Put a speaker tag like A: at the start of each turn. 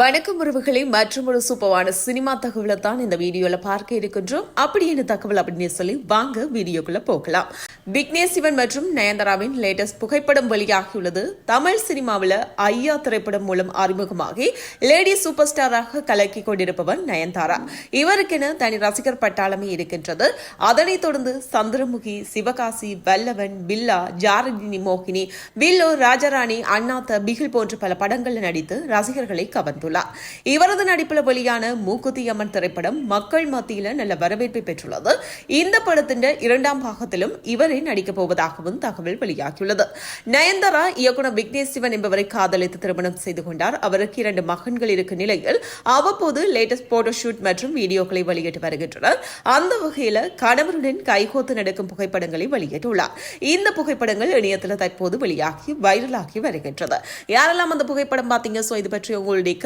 A: வணக்கம் உறவுகளை மற்றும் ஒரு சூப்பரான சினிமா தகவலை தான் இந்த வீடியோல பார்க்க இருக்கின்றோம். அப்படி என்ன தகவல் அப்படின்னு சொல்லி வாங்க வீடியோக்குள்ள போகலாம். விக்னேஷ் சிவன் மற்றும் நயன்தாராவின் லேட்டஸ்ட் புகைப்படம் வெளியாகியுள்ளது. தமிழ் சினிமாவில் ஐயா திரைப்படம் மூலம் அறிமுகமாகி லேடி சூப்பர் ஸ்டாராக கலக்கி கொண்டிருப்பவர் நயன்தாரா. இவருக்கென தனி ரசிகர் பட்டாளமே இருக்கின்றது. அதனைத் தொடர்ந்து சந்திரமுகி சிவகாசி வல்லவன் பில்லா ஜாரதினி மோகினி வில்லோ ராஜராணி அண்ணாத்த பிகில் போன்ற பல படங்களில் நடித்து ரசிகர்களை கவர்ந்துள்ளார் இவரது நடிப்பில் வெளியான மூக்குத்தி அம்மன் திரைப்படம் மக்கள் மத்தியில் நல்ல வரவேற்பை பெற்றுள்ளது. இந்த படத்தின் இரண்டாம் பாகத்திலும் இவரே நடிக்கப் போவதாகவும் தகவல் வெளியாகியுள்ளது. நயன்தாரா இயக்குனர் விக்னேஷ் சிவன் என்பவரை காதலித்து திருமணம் செய்து கொண்டார். அவருக்கு இரண்டு மகன்கள் இருக்கும் நிலையில் அவ்வப்போது லேட்டஸ்ட் போட்டோ ஷூட் மற்றும் வீடியோக்களை வெளியிட்டு வருகின்றனர். அந்த வகையில் கணவருடன் கைகோத்து நடக்கும் புகைப்படங்களை வெளியிட்டுள்ளார். இந்த புகைப்படங்கள் இணையத்தில் தற்போது வெளியாகி வைரலாகி வருகின்றது. யாரெல்லாம் அந்த புகைப்படம் பார்த்தீங்க? சோ இது பற்றி உங்களுடைய